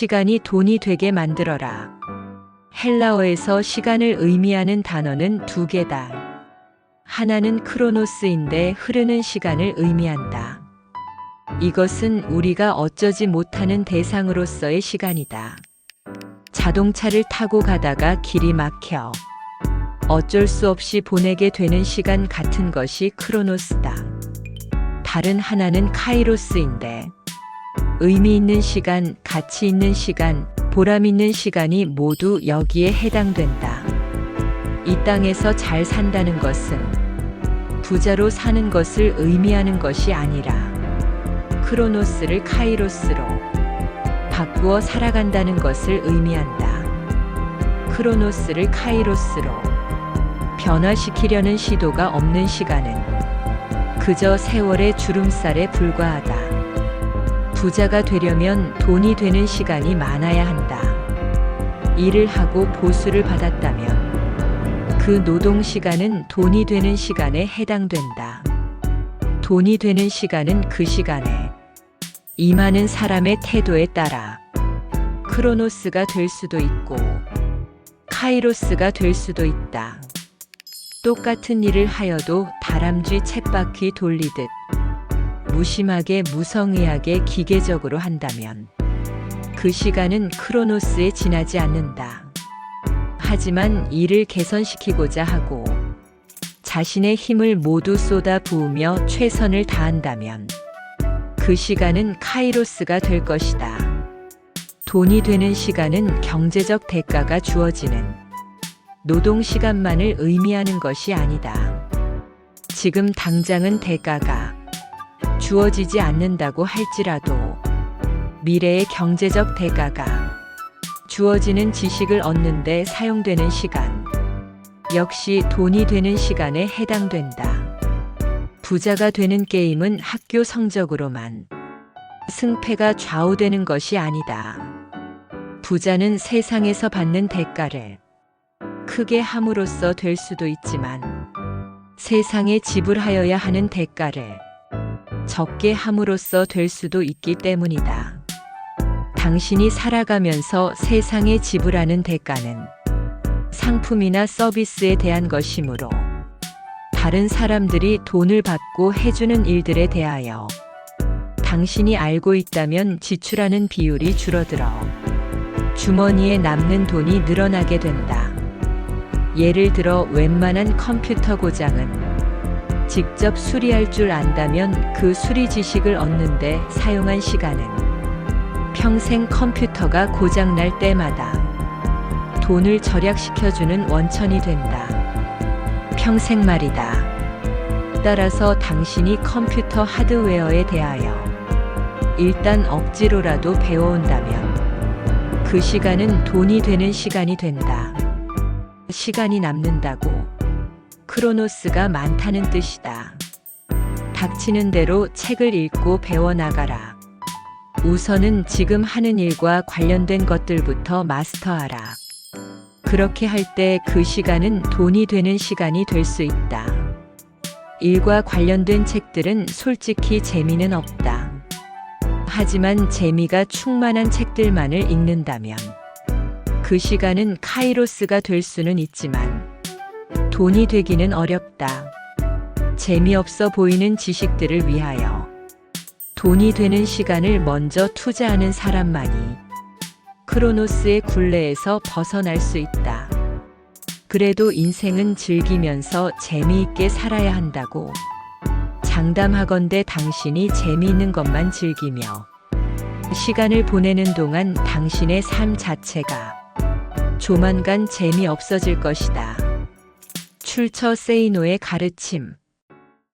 시간이 돈이 되게 만들어라. 헬라어에서 시간을 의미하는 단어는 두 개다. 하나는 크로노스인데 흐르는 시간을 의미한다. 이것은 우리가 어쩌지 못하는 대상으로서의 시간이다. 자동차를 타고 가다가 길이 막혀 어쩔 수 없이 보내게 되는 시간 같은 것이 크로노스다. 다른 하나는 카이로스인데 의미 있는 시간, 가치 있는 시간, 보람 있는 시간이 모두 여기에 해당된다. 이 땅에서 잘 산다는 것은 부자로 사는 것을 의미하는 것이 아니라 크로노스를 카이로스로 바꾸어 살아간다는 것을 의미한다. 크로노스를 카이로스로 변화시키려는 시도가 없는 시간은 그저 세월의 주름살에 불과하다. 부자가 되려면 돈이 되는 시간이 많아야 한다. 일을 하고 보수를 받았다면 그 노동 시간은 돈이 되는 시간에 해당된다. 돈이 되는 시간은 그 시간에 임하는 사람의 태도에 따라 크로노스가 될 수도 있고 카이로스가 될 수도 있다. 똑같은 일을 하여도 다람쥐 쳇바퀴 돌리듯 무심하게 무성의하게 기계적으로 한다면 그 시간은 크로노스에 지나지 않는다. 하지만 일을 개선시키고자 하고 자신의 힘을 모두 쏟아 부으며 최선을 다한다면 그 시간은 카이로스가 될 것이다. 돈이 되는 시간은 경제적 대가가 주어지는 노동 시간만을 의미하는 것이 아니다. 지금 당장은 대가가 주어지지 않는다고 할지라도 미래의 경제적 대가가 주어지는 지식을 얻는데 사용되는 시간 역시 돈이 되는 시간에 해당된다. 부자가 되는 게임은 학교 성적으로만 승패가 좌우되는 것이 아니다. 부자는 세상에서 받는 대가를 크게 함으로써 될 수도 있지만 세상에 지불하여야 하는 대가를 적게 함으로써 될 수도 있기 때문이다. 당신이 살아가면서 세상에 지불하는 대가는 상품이나 서비스에 대한 것이므로 다른 사람들이 돈을 받고 해주는 일들에 대하여 당신이 알고 있다면 지출하는 비율이 줄어들어 주머니에 남는 돈이 늘어나게 된다. 예를 들어 웬만한 컴퓨터 고장은 직접 수리할 줄 안다면 그 수리 지식을 얻는데 사용한 시간은 평생 컴퓨터가 고장날 때마다 돈을 절약시켜주는 원천이 된다. 평생 말이다. 따라서 당신이 컴퓨터 하드웨어에 대하여 일단 억지로라도 배워온다면 그 시간은 돈이 되는 시간이 된다. 시간이 남는다고 크로노스가 많다는 뜻이다. 닥치는 대로 책을 읽고 배워나가라. 우선은 지금 하는 일과 관련된 것들부터 마스터하라. 그렇게 할 때 그 시간은 돈이 되는 시간이 될 수 있다. 일과 관련된 책들은 솔직히 재미는 없다. 하지만 재미가 충만한 책들만을 읽는다면 그 시간은 카이로스가 될 수는 있지만 돈이 되기는 어렵다. 재미없어 보이는 지식들을 위하여 돈이 되는 시간을 먼저 투자하는 사람만이 크로노스의 굴레에서 벗어날 수 있다. 그래도 인생은 즐기면서 재미있게 살아야 한다고 장담하건대 당신이 재미있는 것만 즐기며 시간을 보내는 동안 당신의 삶 자체가 조만간 재미없어질 것이다. 출처 세이노의 가르침